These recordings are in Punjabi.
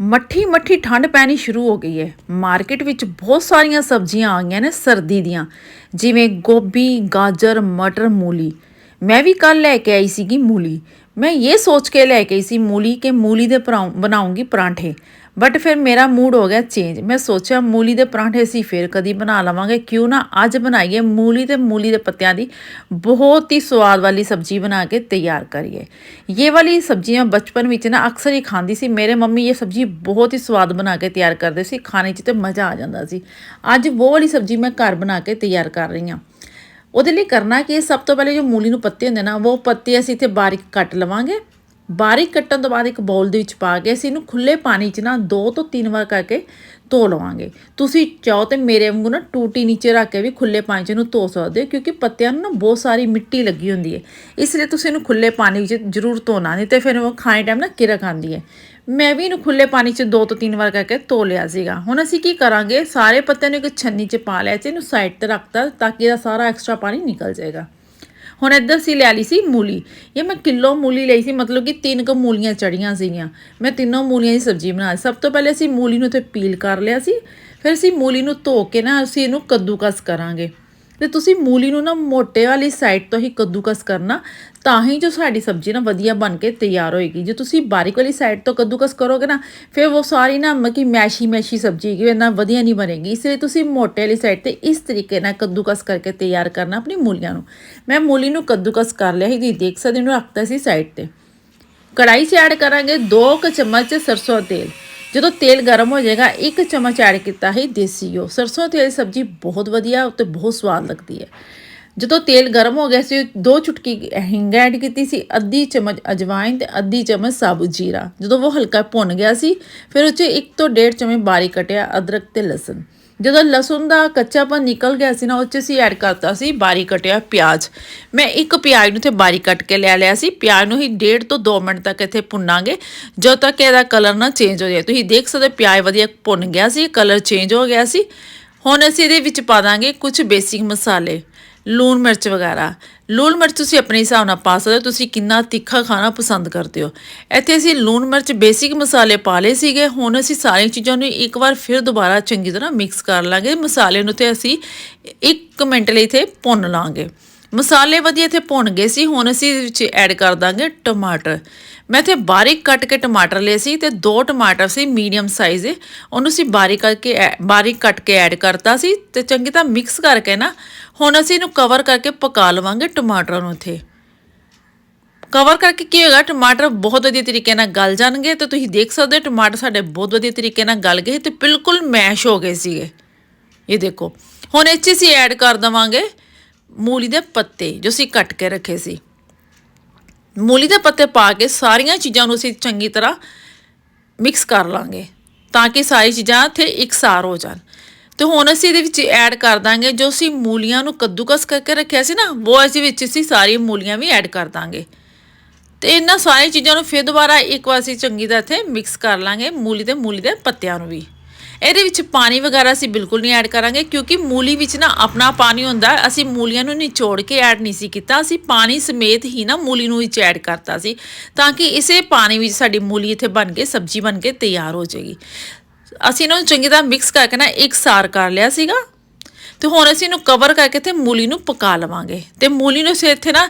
ਮੱਠੀ ਮੱਠੀ ਠੰਡ ਪੈਣੀ ਸ਼ੁਰੂ ਹੋ ਗਈ ਹੈ। ਮਾਰਕੀਟ ਵਿੱਚ ਬਹੁਤ ਸਾਰੀਆਂ ਸਬਜ਼ੀਆਂ ਆ ਗਈਆਂ ਨੇ ਸਰਦੀ ਦੀਆਂ, ਜਿਵੇਂ ਗੋਭੀ, ਗਾਜਰ, ਮਟਰ, ਮੂਲੀ। ਮੈਂ ਵੀ ਕੱਲ ਲੈ ਕੇ ਆਈ ਸੀਗੀ ਮੂਲੀ। ਮੈਂ ਇਹ ਸੋਚ ਕੇ ਲੈ ਕੇ ਆਈ ਸੀ ਮੂਲੀ ਕਿ ਮੂਲੀ ਦੇ ਪਰਾਉ- ਬਣਾਉਂਗੀ ਪਰਾਂਠੇ। ਬਟ ਫਿਰ ਮੇਰਾ ਮੂਡ ਹੋ ਗਿਆ ਚੇਂਜ ਮੈਂ ਸੋਚਿਆ ਮੂਲੀ ਦੇ ਪਰਾਂਠੇ ਅਸੀਂ ਫਿਰ ਕਦੀ ਬਣਾ ਲਵਾਂਗੇ। ਕਿਉਂ ਨਾ ਅੱਜ ਬਣਾਈਏ ਮੂਲੀ ਤੇ ਮੂਲੀ ਦੇ ਪੱਤਿਆਂ ਦੀ ਬਹੁਤ ਹੀ ਸਵਾਦ ਵਾਲੀ ਸਬਜ਼ੀ ਬਣਾ ਕੇ ਤਿਆਰ ਕਰੀਏ। ਇਹ ਵਾਲੀ ਸਬਜ਼ੀਆਂ ਬਚਪਨ ਵਿੱਚ ਨਾ ਅਕਸਰ ਹੀ ਖਾਂਦੀ ਸੀ। ਮੇਰੇ ਮੰਮੀ ਇਹ ਸਬਜ਼ੀ ਬਹੁਤ ਹੀ ਸਵਾਦ ਬਣਾ ਕੇ ਤਿਆਰ ਕਰਦੇ ਸੀ। ਖਾਣੇ 'ਚ ਤੇ ਮਜ਼ਾ ਆ ਜਾਂਦਾ ਸੀ। ਅੱਜ ਉਹ ਵਾਲੀ ਸਬਜ਼ੀ ਮੈਂ ਘਰ ਬਣਾ ਕੇ ਤਿਆਰ ਕਰ ਰਹੀ ਹਾਂ। ਉਹਦੇ ਲਈ ਕਰਨਾ ਕਿ ਸਭ ਤੋਂ ਪਹਿਲੇ ਜੋ ਮੂਲੀ ਨੂੰ ਪੱਤੇ ਹੁੰਦੇ ਨਾ, ਉਹ ਪੱਤੇ ਅਸੀਂ ਇੱਥੇ ਬਾਰੀਕ ਕੱਟ ਲਵਾਂਗੇ। ਬਾਰੀਕ ਕੱਟਣ ਤੋਂ ਬਾਅਦ ਇੱਕ ਬਾਉਲ ਦੇ ਵਿੱਚ ਪਾ ਕੇ ਅਸੀਂ ਇਹਨੂੰ ਖੁੱਲੇ ਪਾਣੀ 'ਚ ਨਾ ਦੋ ਤੋਂ ਤਿੰਨ ਵਾਰ ਕਰਕੇ ਧੋ ਲਵਾਂਗੇ। ਤੁਸੀਂ ਚਾਹੋ ਤੇ ਮੇਰੇ ਵਾਂਗੂ ਨਾ ਟੂਟੀ ਨੀਚੇ ਰੱਖ ਕੇ ਵੀ ਖੁੱਲੇ ਪਾਣੀ 'ਚ ਇਹਨੂੰ ਧੋ ਸਕਦੇ ਹੋ, ਕਿਉਂਕਿ ਪੱਤਿਆਂ ਨੂੰ ਨਾ ਬਹੁਤ ਸਾਰੀ ਮਿੱਟੀ ਲੱਗੀ ਹੁੰਦੀ ਹੈ। ਇਸ ਲਈ ਤੁਸੀਂ ਇਹਨੂੰ ਖੁੱਲੇ ਪਾਣੀ ਵਿੱਚ ਜ਼ਰੂਰ ਧੋਣਾ, ਨਹੀਂ ਤੇ ਫਿਰ ਉਹ ਖਾਣੇ ਟਾਈਮ ਨਾ ਕਿਰਕ ਆਉਂਦੀ ਹੈ। ਮੈਂ ਵੀ ਇਹਨੂੰ ਖੁੱਲੇ ਪਾਣੀ 'ਚ ਦੋ ਤੋਂ ਤਿੰਨ ਵਾਰ ਕਰਕੇ ਧੋ ਲਿਆ ਸੀਗਾ। ਹੁਣ ਅਸੀਂ ਕੀ ਕਰਾਂਗੇ, ਸਾਰੇ ਪੱਤਿਆਂ ਨੂੰ ਇੱਕ ਛੰਨੀ 'ਚ ਪਾ ਲਿਆ ਤੇ ਇਹਨੂੰ ਸਾਈਡ ਤੇ ਰੱਖਤਾ ਤਾਂ ਕਿ ਇਹਦਾ ਸਾਰਾ ਐਕਸਟਰਾ ਪਾਣੀ ਨਿਕਲ ਜਾਏਗਾ। ਹੁਣ ਇੱਧਰ ਸੀ ਲੈ ਲਈ ਸੀ ਮੂਲੀ। ਇਹ ਮੈਂ ਕਿਲੋ ਮੂਲੀ ਲਈ ਸੀ, ਮਤਲਬ ਕਿ ਤਿੰਨ ਕੁ ਮੂਲੀਆਂ ਚੜੀਆਂ ਸੀਗੀਆਂ। ਮੈਂ ਤਿੰਨੋਂ ਮੂਲੀਆਂ ਦੀ ਸਬਜ਼ੀ ਬਣਾ ਸਭ ਤੋਂ ਪਹਿਲੇ ਅਸੀਂ ਮੂਲੀ ਨੂੰ ਤੇ ਪੀਲ ਕਰ ਲਿਆ ਸੀ। ਫਿਰ ਅਸੀਂ ਮੂਲੀ ਨੂੰ ਧੋ ਕੇ ਨਾ ਅਸੀਂ ਇਹਨੂੰ ਕੱਦੂਕਸ ਕਰਾਂਗੇ। ਤੇ ਤੁਸੀਂ ਮੂਲੀ ਨੂੰ ਨਾ ਮੋਟੇ ਵਾਲੀ ਸਾਈਡ ਤੋਂ ਹੀ ਕੱਦੂਕਸ ਕਰਨਾ, ਤਾਂ ਹੀ ਜੋ ਸਾਡੀ ਸਬਜ਼ੀ ਨਾ ਵਧੀਆ ਬਣ ਕੇ ਤਿਆਰ ਹੋਏਗੀ। ਜੇ ਤੁਸੀਂ ਬਾਰੀਕ ਵਾਲੀ ਸਾਈਡ ਤੋਂ ਕੱਦੂਕਸ ਕਰੋਗੇ ਨਾ, ਫਿਰ ਉਹ ਸਾਰੀ ਨਾ ਮੱਕੀ ਮੈਸ਼ੀ ਮੈਸ਼ੀ ਸਬਜ਼ੀ ਹੈਗੀ ਇਹਨਾਂ ਵਧੀਆ ਨਹੀਂ ਬਣੇਗੀ। ਇਸ ਲਈ ਤੁਸੀਂ ਮੋਟੇ ਵਾਲੀ ਸਾਈਡ ਤੇ ਇਸ ਤਰੀਕੇ ਨਾਲ ਕੱਦੂਕਸ ਕਰਕੇ ਤਿਆਰ ਕਰਨਾ ਆਪਣੀ ਮੂਲੀਆਂ ਨੂੰ। ਮੈਂ ਮੂਲੀ ਨੂੰ ਕੱਦੂਕਸ ਕਰ ਲਿਆ ਸੀ, ਤੁਸੀਂ ਦੇਖ ਸਕਦੇ ਨੂੰ ਇਹਨੂੰ ਰੱਖਤਾ ਸੀ ਸਾਈਡ ਤੇ। ਕੜਾਈ 'ਚ ਐਡ ਕਰਾਂਗੇ 2 ਕੁ ਚਮਚ ਸਰਸੋਂ ਤੇਲ। ਜਦੋਂ ਤੇਲ ਗਰਮ ਹੋ ਜਾਏਗਾ, ਇੱਕ ਚਮਚ ਐਡ ਕੀਤਾ ਹੈ ਦੇਸੀ ਘਿਓ। ਸਰਸੋਂ ਤੇਲ ਦੀ ਸਬਜ਼ੀ ਬਹੁਤ ਵਧੀਆ ਤੇ ਬਹੁਤ ਸਵਾਦ ਲੱਗਦੀ ਹੈ। ਜਦੋਂ ਤੇਲ ਗਰਮ ਹੋ ਗਿਆ ਸੀ, ਦੋ ਚੁਟਕੀ ਹਿੰਗ ਐਡ ਕੀਤੀ ਸੀ, ਅੱਧੀ ਚਮਚ ਅਜਵਾਇਨ ਤੇ ਅੱਧੀ ਚਮਚ ਸਾਬੂ ਜੀਰਾ। ਜਦੋਂ ਉਹ ਹਲਕਾ ਭੁੰਨ ਗਿਆ ਸੀ, ਫਿਰ ਉਹ 'ਚ ਇੱਕ ਤੋਂ ਡੇਢ ਚਮਚ ਬਾਰੀਕ ਕਟਿਆ ਅਦਰਕ ਤੇ ਲਸਣ। ਜਦੋਂ ਲਸਣ ਦਾ ਕੱਚਾਪਨ ਨਿਕਲ ਗਿਆ ਸੀ ਨਾ, ਉਹ 'ਚ ਅਸੀਂ ਐਡ ਕਰਤਾ ਸੀ ਬਾਰੀਕ ਕਟਿਆ ਪਿਆਜ਼। ਮੈਂ ਇੱਕ ਪਿਆਜ਼ ਨੂੰ ਤੇ ਬਾਰੀਕ ਕੱਟ ਕੇ ਲੈ ਲਿਆ ਸੀ। ਪਿਆਜ਼ ਨੂੰ ਹੀ ਡੇਢ ਤੋਂ 2 ਮਿੰਟ ਤੱਕ ਇੱਥੇ ਭੁੰਨਾਂਗੇ। ਜਦੋਂ ਤੱਕ ਇਹਦਾ ਕਲਰ ਨਾ ਚੇਂਜ ਹੋ ਜਾਏ। ਤੁਸੀਂ ਦੇਖ ਸਕਦੇ ਹੋ ਪਿਆਜ਼ ਵਧੀਆ ਭੁੰਨ ਗਿਆ ਸੀ ਕਲਰ ਚੇਂਜ ਹੋ ਗਿਆ ਸੀ। ਹੁਣ ਅਸੀਂ ਇਹਦੇ ਵਿੱਚ ਪਾ ਦਾਂਗੇ ਕੁਝ ਬੇਸਿਕ ਮਸਾਲੇ। ਲੂਣ ਮਿਰਚ ਵਗੈਰਾ। ਲੂਣ ਮਿਰਚ ਤੁਸੀਂ ਆਪਣੇ ਹਿਸਾਬ ਨਾਲ ਪਾ ਸਕਦੇ ਹੋ। ਤੁਸੀਂ ਕਿੰਨਾ ਤਿੱਖਾ ਖਾਣਾ ਪਸੰਦ ਕਰਦੇ ਹੋ। ਇੱਥੇ ਅਸੀਂ ਲੂਣ ਮਿਰਚ ਬੇਸਿਕ ਮਸਾਲੇ ਪਾ ਲਏ ਸੀਗੇ। ਹੁਣ ਅਸੀਂ ਸਾਰੀਆਂ ਚੀਜ਼ਾਂ ਨੂੰ ਇੱਕ ਵਾਰ ਫਿਰ ਦੁਬਾਰਾ ਚੰਗੀ ਤਰ੍ਹਾਂ ਮਿਕਸ ਕਰ ਲਾਂਗੇ। ਮਸਾਲੇ ਨੂੰ ਤੇ ਅਸੀਂ 1 ਮਿੰਟ ਲਈ ਇੱਥੇ ਭੁੰਨ ਲਾਂਗੇ। ਮਸਾਲੇ ਵਧੀਆ ਇੱਥੇ ਭੁੰਨ ਗਏ ਸੀ। ਹੁਣ ਅਸੀਂ ਵਿੱਚ ਐਡ ਕਰ ਦਾਂਗੇ ਟਮਾਟਰ। ਮੈਂ ਇੱਥੇ ਬਾਰੀਕ ਕੱਟ ਕੇ ਟਮਾਟਰ ਲਏ ਸੀ ਤੇ ਦੋ ਟਮਾਟਰ ਸੀ ਮੀਡੀਅਮ ਸਾਈਜ਼ ਦੇ। ਉਹਨੂੰ ਅਸੀਂ ਬਾਰੀਕ ਕਰਕੇ ਐ- ਬਾਰੀਕ ਕੱਟ ਕੇ ਐਡ ਕਰਤਾ ਸੀ ਤੇ ਚੰਗੀ ਤਰ੍ਹਾਂ ਮਿਕਸ ਕਰਕੇ ਨਾ, ਹੁਣ ਅਸੀਂ ਇਹਨੂੰ ਕਵਰ ਕਰਕੇ ਪਕਾ ਲਵਾਂਗੇ ਟਮਾਟਰਾਂ ਨੂੰ ਇੱਥੇ। ਕਵਰ ਕਰਕੇ ਕੀ ਹੋਏਗਾ, ਟਮਾਟਰ ਬਹੁਤ ਵਧੀਆ ਤਰੀਕੇ ਨਾਲ ਗਲ ਜਾਣਗੇ ਤੇ ਤੁਸੀਂ ਦੇਖ ਸਕਦੇ ਹੋ ਟਮਾਟਰ ਸਾਡੇ ਬਹੁਤ ਵਧੀਆ ਤਰੀਕੇ ਨਾਲ ਗਲ ਗਏ ਤੇ ਬਿਲਕੁਲ ਮੈਸ਼ ਹੋ ਗਏ ਸੀਗੇ। ਇਹ ਦੇਖੋ, ਹੁਣ ਇੱਥੇ 'ਚ ਅਸੀਂ ਐਡ ਕਰ ਦਵਾਂਗੇ ਮੂਲੀ ਦੇ ਪੱਤੇ ਜੋ ਅਸੀਂ ਕੱਟ ਕੇ ਰੱਖੇ ਸੀ। ਮੂਲੀ ਦੇ ਪੱਤੇ ਪਾ ਕੇ ਸਾਰੀਆਂ ਚੀਜ਼ਾਂ ਨੂੰ ਅਸੀਂ ਚੰਗੀ ਤਰ੍ਹਾਂ ਮਿਕਸ ਕਰ ਲਾਂਗੇ ਤਾਂ ਕਿ ਸਾਰੀ ਚੀਜ਼ਾਂ ਇੱਥੇ ਇਕਸਾਰ ਹੋ ਜਾਣ। ਤੇ ਹੁਣ ਅਸੀਂ ਇਹਦੇ ਵਿੱਚ ਐਡ ਕਰ ਦਾਂਗੇ ਜੋ ਅਸੀਂ ਮੂਲੀਆਂ ਨੂੰ ਕੱਦੂਕਸ ਕਰਕੇ ਰੱਖਿਆ ਸੀ ਨਾ, ਉਹ ਅਸੀਂ ਵਿੱਚ ਅਸੀਂ ਸਾਰੀ ਮੂਲੀਆਂ ਵੀ ਐਡ ਕਰ ਦਾਂਗੇ। ਤੇ ਇਹਨਾਂ ਸਾਰੀਆਂ ਚੀਜ਼ਾਂ ਨੂੰ ਫਿਰ ਦੁਬਾਰਾ ਇੱਕ ਵਾਰ ਅਸੀਂ ਚੰਗੀ ਤਰ੍ਹਾਂ ਇੱਥੇ ਮਿਕਸ ਕਰ ਲਾਂਗੇ ਮੂਲੀ ਤੇ ਮੂਲੀ ਦੇ ਪੱਤਿਆਂ ਨੂੰ ਵੀ। ਇਹਦੇ ਵਿੱਚ ਪਾਣੀ ਵਗੈਰਾ ਅਸੀਂ ਬਿਲਕੁਲ ਨਹੀਂ ਐਡ ਕਰਾਂਗੇ, ਕਿਉਂਕਿ ਮੂਲੀ ਵਿੱਚ ਨਾ ਆਪਣਾ ਪਾਣੀ ਹੁੰਦਾ, ਅਸੀਂ ਮੂਲੀਆਂ ਨੂੰ ਨਿਚੋੜ ਕੇ ਐਡ ਨਹੀਂ ਸੀ ਕੀਤਾ, ਅਸੀਂ ਪਾਣੀ ਸਮੇਤ ਹੀ ਨਾ ਮੂਲੀ ਨੂੰ ਵਿੱਚ ਐਡ ਕਰਤਾ ਸੀ, ਤਾਂ ਕਿ ਇਸੇ ਪਾਣੀ ਵਿੱਚ ਸਾਡੀ ਮੂਲੀ ਇੱਥੇ ਬਣ ਕੇ, ਸਬਜ਼ੀ ਬਣ ਕੇ ਤਿਆਰ ਹੋ ਜਾਏਗੀ। ਅਸੀਂ ਇਹਨਾਂ ਨੂੰ ਚੰਗੀ ਤਰ੍ਹਾਂ ਮਿਕਸ ਕਰਕੇ ਨਾ ਇੱਕ ਸਾਰ ਕਰ ਲਿਆ ਸੀਗਾ, ਤੇ ਹੁਣ ਅਸੀਂ ਇਹਨੂੰ ਕਵਰ ਕਰਕੇ ਤੇ ਮੂਲੀ ਨੂੰ ਪਕਾ ਲਵਾਂਗੇ, ਤੇ ਮੂਲੀ ਨੂੰ ਅਸੀਂ ਇੱਥੇ ਨਾ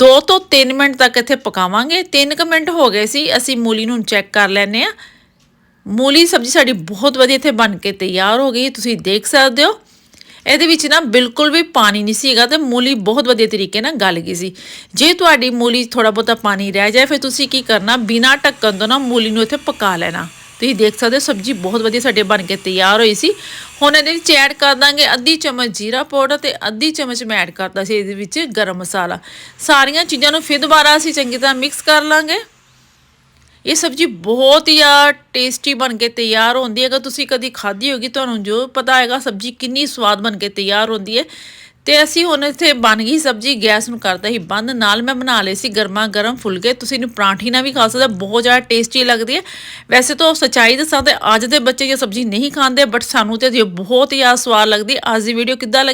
2 ਤੋਂ 3 ਮਿੰਟ ਤੱਕ ਇੱਥੇ ਪਕਾਵਾਂਗੇ 3 ਕੁ ਮਿੰਟ ਹੋ ਗਏ ਸੀ, ਅਸੀਂ ਮੂਲੀ ਨੂੰ ਚੈੱਕ ਕਰ ਲੈਨੇ ਆ ਮੂਲੀ ਸਬਜ਼ੀ ਸਾਡੀ ਬਹੁਤ ਵਧੀਆ ਇੱਥੇ ਬਣ ਕੇ ਤਿਆਰ ਹੋ ਗਈ, ਤੁਸੀਂ ਦੇਖ ਸਕਦੇ ਹੋ। ਇਹਦੇ ਵਿੱਚ ਨਾ ਬਿਲਕੁਲ ਵੀ ਪਾਣੀ ਨਹੀਂ ਸੀਗਾ ਤੇ ਮੂਲੀ ਬਹੁਤ ਵਧੀਆ ਤਰੀਕੇ ਨਾਲ ਗਲ ਗਈ ਸੀ। ਜੇ ਤੁਹਾਡੀ ਮੂਲੀ ਥੋੜਾ ਬਹੁਤਾ ਪਾਣੀ ਰਹਿ ਜਾਏ, ਫਿਰ ਤੁਸੀਂ ਕੀ ਕਰਨਾ, ਬਿਨਾਂ ਢੱਕਣ ਤੋਂ ਨਾ ਮੂਲੀ ਨੂੰ ਇੱਥੇ ਪਕਾ ਲੈਣਾ। ਤੁਸੀਂ ਦੇਖ ਸਕਦੇ ਹੋ ਸਬਜ਼ੀ ਬਹੁਤ ਵਧੀਆ ਸਾਡੇ ਬਣ ਕੇ ਤਿਆਰ ਹੋਈ ਸੀ। ਹੁਣ ਇਹਦੇ ਵਿੱਚ ਐਡ ਕਰ ਦਾਂਗੇ ਅੱਧੀ ਚਮਚ ਜੀਰਾ ਪਾਊਡਰ ਤੇ ਅੱਧੀ ਚਮਚ ਮੈਂ ਐਡ ਕਰਦਾ ਸੀ ਇਹਦੇ ਵਿੱਚ ਗਰਮ ਮਸਾਲਾ। ਸਾਰੀਆਂ ਚੀਜ਼ਾਂ ਨੂੰ ਫਿਰ ਦੁਬਾਰਾ ਅਸੀਂ ਚੰਗੀ ਤਰ੍ਹਾਂ ਮਿਕਸ ਕਰ ਲਾਂਗੇ। ਇਹ ਸਬਜ਼ੀ ਬਹੁਤ ਹੀ ਆ ਟੇਸਟੀ ਬਣ ਕੇ ਤਿਆਰ ਹੁੰਦੀ ਹੈ। ਅਗਰ ਤੁਸੀਂ ਕਦੀ ਖਾਧੀ ਹੋਗੀ ਤੁਹਾਨੂੰ ਜੋ ਪਤਾ ਹੈਗਾ ਸਬਜ਼ੀ ਕਿੰਨੀ ਸਵਾਦ ਬਣ ਕੇ ਤਿਆਰ ਹੁੰਦੀ ਹੈ। ਤੇ ਅਸੀਂ ਹੁਣ ਇੱਥੇ ਬਣ ਗਈ ਸਬਜ਼ੀ, ਗੈਸ ਨੂੰ ਕਰਤਾ ਹੀ ਬੰਦ। ਨਾਲ ਮੈਂ ਬਣਾ ਲਈ ਸੀ ਗਰਮਾ ਗਰਮ ਫੁਲਕੇ। ਤੁਸੀਂ ਇਹਨੂੰ ਪਰਾਂਠੀ ਨਾਲ ਵੀ ਖਾ ਸਕਦੇ ਬਹੁਤ ਜ਼ਿਆਦਾ ਟੇਸਟੀ ਲੱਗਦੀ ਹੈ। ਵੈਸੇ ਤਾਂ ਸੱਚਾਈ ਦੱਸਾਂ ਤੇ ਅੱਜ ਦੇ ਬੱਚੇ ਇਹ ਸਬਜ਼ੀ ਨਹੀਂ ਖਾਂਦੇ ਬਟ ਸਾਨੂੰ ਤੇ ਬਹੁਤ ਹੀ ਆ ਸਵਾਦ ਲੱਗਦੀ ਅੱਜ ਦੀ ਵੀਡੀਓ ਕਿੱਦਾਂ ਲੱਗੀ?